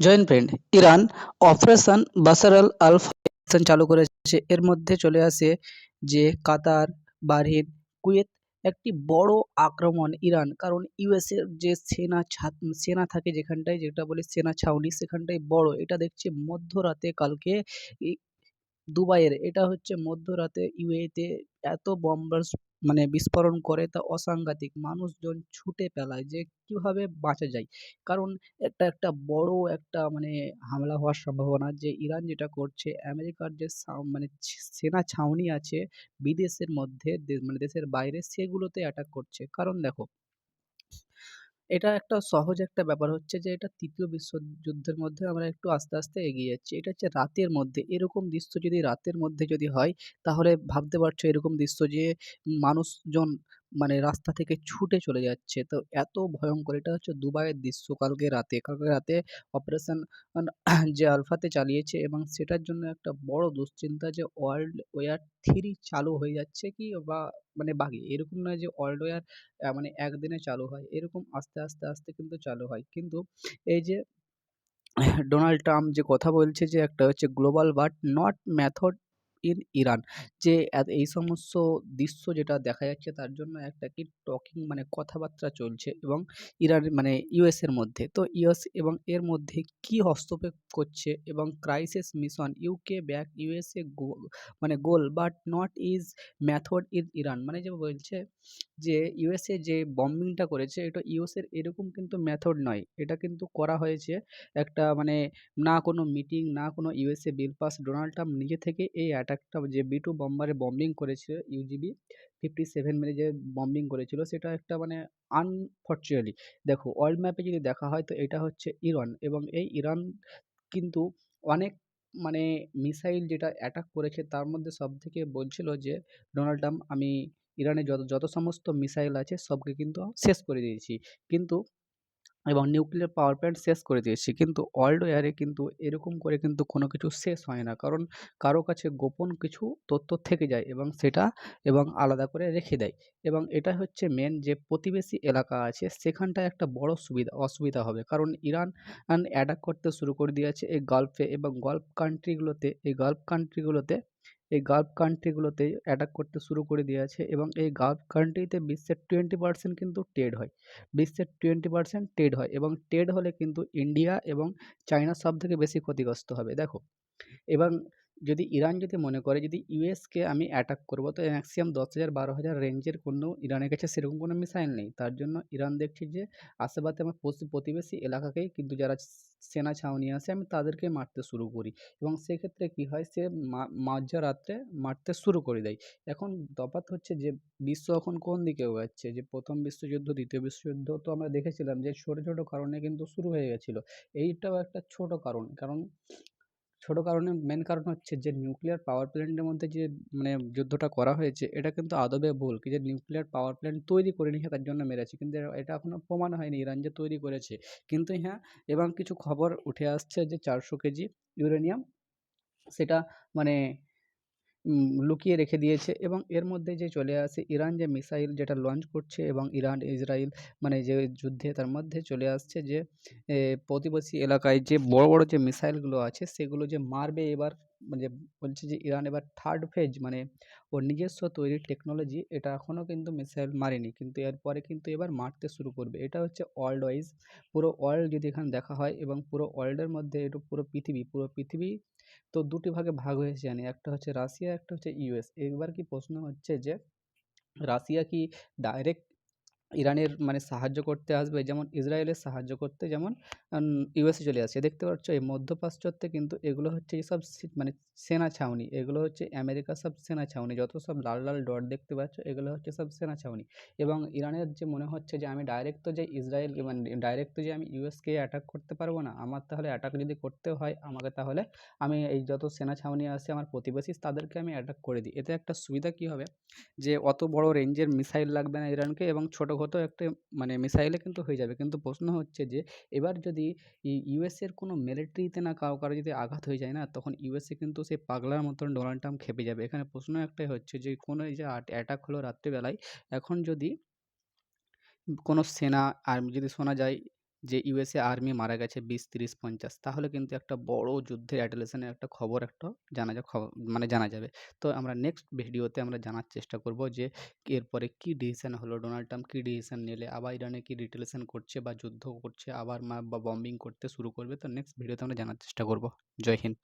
Joint friend, Iran operation Bashar al চালু করেছে। এর মধ্যে চলে আসে যে কাতার বাহরিন কুয়েত একটি বড় আক্রমণ ইরান, কারণ ইউএসের যে সেনা সেনা থাকে যেখানটায়, যেটা বলে সেনা ছাউনি, সেখানটায় বড়। এটা দেখছি মধ্যরাতে কালকে দুবাইয়ের। এটা হচ্ছে মধ্যরাতে ইউএতে এত বম মানে বিস্ফোরণ করে তা অসাংঘাতিক। মানুষজন ছুটে পেলায় যে কীভাবে বাঁচা যায়। কারণ একটা একটা বড় একটা মানে হামলা হওয়ার সম্ভাবনা যে ইরান যেটা করছে, আমেরিকার যে মানে সেনা ছাউনি আছে বিদেশের মধ্যে মানে দেশের বাইরে সেগুলোতে অ্যাটাক করছে। কারণ দেখো এটা একটা সহজ একটা ব্যাপার হচ্ছে যে, এটা তৃতীয় বিশ্বযুদ্ধের মধ্যে আমরা একটু আস্তে আস্তে এগিয়ে যাচ্ছি। এটা হচ্ছে রাতের মধ্যে। এরকম দৃশ্য যদি রাতের মধ্যে যদি হয়, তাহলে ভাবতে পারছ এরকম দৃশ্য যে, মানুষজন মানে রাস্তা থেকে ছুটে চলে যাচ্ছে। তো এত ভয়ঙ্কর এটা হচ্ছে দুবাইয়ের দৃশ্য কালকে রাতে। কালকে রাতে অপারেশন যে আলফাতে চালিয়েছে এবং সেটার জন্য একটা বড় দুশ্চিন্তা যে ওয়ার্ল্ড ওয়ার থ্রি চালু হয়ে যাচ্ছে কি বা মানে বাকি? এরকম নয় যে ওয়ার্ল্ড ওয়ার মানে একদিনে চালু হয়। এরকম আস্তে আস্তে আস্তে কিন্তু চালু হয়। কিন্তু এই যে ডোনাল্ড ট্রাম্প যে কথা বলছে যে একটা হচ্ছে global but not method in Iran. যে এই সমস্ত দৃশ্য যেটা দেখা যাচ্ছে তার জন্য একটা কি টকিং মানে কথাবার্তা চলছে এবং ইরান মানে ইউএসের মধ্যে। তো ইউএস এবং এর মধ্যে কি হস্তক্ষেপ করছে এবং crisis mission UK back USA মানে goal but not is method in Iran মানে যে বলছে যে ইউএসএ যে বম্বিংটা করেছে এটা ইউএসের এরকম কিন্তু মেথড নয়। এটা কিন্তু করা হয়েছে একটা মানে না কোনো মিটিং না কোনো USA bill pass Donald Trump নিজে থেকে এই অ্যাটাকটা যে বি টু বম্বারে বম্বিং করেছে ইউজিবি ফিফটি সেভেন মিলে যে বম্বিং করেছিল, সেটা একটা মানে আনফর্চুনেটলি দেখো ওয়ার্ল্ড ম্যাপে যদি দেখা হয় তো এটা হচ্ছে ইরান এবং এই ইরান কিন্তু অনেক মানে মিসাইল যেটা অ্যাটাক করেছে তার মধ্যে সব থেকে বলছিল যে, ডোনাল্ড ট্রাম্প, আমি ইরানের যত যত সমস্ত মিসাইল আছে সবকে কিন্তু শেষ করে দিয়েছি। কিন্তু এবং নিউক্লিয়ার পাওয়ার প্ল্যান্ট শেষ করে দিয়েছি। কিন্তু ওয়ার্ল্ড ওয়ারে কিন্তু এরকম করে কিন্তু কোনো কিছু শেষ হয় না। কারণ কারও কাছে গোপন কিছু তথ্য থেকে যায় এবং সেটা এবং আলাদা করে রেখে দেয়। এবং এটা হচ্ছে মেন যে প্রতিবেশী এলাকা আছে, সেখানটায় একটা বড় সুবিধা, অসুবিধা হবে। কারণ ইরান অ্যাটাক করতে শুরু করে দিয়েছে এই গালফে এবং গল্ফ কান্ট্রিগুলোতে এই গল্ফ কান্ট্রিগুলোতে এই গালফ কান্ট্রিগুলোতে অ্যাটাক করতে শুরু করে দিয়েছে এবং এই গালফ কান্ট্রিতে বিশ্বের টোয়েন্টি পার্সেন্ট কিন্তু ট্রেড হয়। বিশ্বের টোয়েন্টি পার্সেন্ট ট্রেড হয় এবং ট্রেড হলে কিন্তু ইন্ডিয়া এবং চায়না সব থেকে বেশি ক্ষতিগ্রস্ত হবে। দেখো, এবং যদি ইরান যদি মনে করে, যদি ইউএসকে আমি অ্যাটাক করব, তো ম্যাক্সিমাম দশ হাজার বারো হাজার রেঞ্জের কোনো ইরানের কাছে সেরকম কোনো মিসাইল নেই। তার জন্য ইরান দেখছি যে, আশেপাশে আমার প্রতিবেশী এলাকাকেই কিন্তু যারা সেনা ছাউনি আছে, আমি তাদেরকে মারতে শুরু করি। এবং সেক্ষেত্রে কী হয়, সে মাঝরাত্রে মারতে শুরু করে দেয়। এখন তফাৎ হচ্ছে যে, বিশ্ব এখন কোন দিকে যাচ্ছে যে, প্রথম বিশ্বযুদ্ধ, দ্বিতীয় বিশ্বযুদ্ধ তো আমরা দেখেছিলাম যে, ছোটো ছোটো কারণে কিন্তু শুরু হয়ে গেছিল। এইটাও একটা ছোটো কারণ। কারণ ছোটো কারণে মেন কারণ হচ্ছে যে নিউক্লিয়ার পাওয়ার প্ল্যান্টের মধ্যে যে মানে যুদ্ধটা করা হয়েছে, এটা কিন্তু আদবে ভুল কি যে নিউক্লিয়ার পাওয়ার প্ল্যান্ট তৈরি করে নিয়েছে তার জন্য মেরেছে। কিন্তু এটা এখনও প্রমাণ হয়নি, ইরান যে তৈরি করেছে। কিন্তু হ্যাঁ এবং কিছু খবর উঠে আসছে যে, চারশো কেজি ইউরেনিয়াম সেটা মানে লুকিয়ে রেখে দিয়েছে এবং এর মধ্যে যে চলে আসে ইরান যে মিসাইল যেটা লঞ্চ করছে এবং ইরান ইসরায়েল মানে যে যুদ্ধে তার মধ্যে চলে আসছে যে প্রতিবেশী এলাকায় যে বড় বড় যে মিসাইলগুলো আছে সেগুলো যে মারবে এবার মানে বলছে যে ইরান এবার থার্ড ফেজ মানে ওর নিজস্ব তৈরি টেকনোলজি এটা এখনও কিন্তু মিসাইল মারেনি। কিন্তু এরপরে কিন্তু এবার মারতে শুরু করবে। এটা হচ্ছে ওয়ার্ল্ড ওয়াইজ পুরো ওয়ার্ল্ড যদি এখানে দেখা হয় এবং পুরো ওয়ার্ল্ডের মধ্যে এটা পুরো পৃথিবী পুরো পৃথিবী তো দুটি ভাগে ভাগ হয়েছে জানি। একটা হচ্ছে রাশিয়া, একটা হচ্ছে ইউএস এবার কি প্রশ্ন হচ্ছে যে রাশিয়া কি ডাইরেক্ট ইরানের মানে সাহায্য করতে আসবে, যেমন ইসরায়েলের সাহায্য করতে যেমন ইউএসএ চলে আসছে। দেখতে পাচ্ছ, এই মধ্যপ্রাচ্যতে কিন্তু এগুলো হচ্ছে এইসব মানে সেনা ছাউনি, এগুলো হচ্ছে আমেরিকার সব সেনা ছাউনি, যত সব লাল লাল ডট দেখতে পাচ্ছ, এগুলো হচ্ছে সব সেনা ছাউনি। এবং ইরানের যে মনে হচ্ছে যে আমি ডাইরেক্ট তো যে ইসরায়েল মানে ডাইরেক্ট তো যে আমি ইউএসকে অ্যাটাক করতে পারব না, আমার তাহলে অ্যাটাক যদি করতে হয়, আমাকে তাহলে আমি এই যত সেনা ছাউনি আছে, আমার প্রতিবেশী তাদেরকে আমি অ্যাটাক করে দিই। এতে একটা সুবিধা কী হবে? যে অত বড় রেঞ্জের মিসাইল লাগবে না ইরানকে এবং ছোটোখাটো একটা মানে মিসাইলে কিন্তু হয়ে যাবে। কিন্তু প্রশ্ন হচ্ছে যে, এবার যদি ইউএসের কোনো মিলিটারিতে না কারও কারও যদি আঘাত হয়ে যায় না, তখন ইউএসএ কিন্তু সেই পাগলার মতন ডোনাল্ড ট্রাম্প খেপে যাবে। এখানে প্রশ্ন একটাই হচ্ছে যে, কোনো এই যে অ্যাটাক হলো রাত্রিবেলায়, এখন যদি কোনো সেনা আর যদি শোনা যায় যে ইউএসএ আর্মি মারা গেছে বিশ, তিরিশ, পঞ্চাশ, তাহলে কিন্তু একটা বড় যুদ্ধের অ্যাডলেশনের একটা খবর একটা জানা যা খবর মানে জানা যাবে। তো আমরা নেক্সট ভিডিওতে আমরা জানার চেষ্টা করব যে এরপরে কি ডিসিশন হলো? ডোনাল্ড ট্রাম্প কী ডিসিশন নিলে? আবার ইরানে কি রিটেলেশন করছে বা যুদ্ধ করছে? আবার বা বম্বিং করতে শুরু করবে? তো নেক্সট ভিডিওতে আমরা জানার চেষ্টা করব। জয় হিন্দ।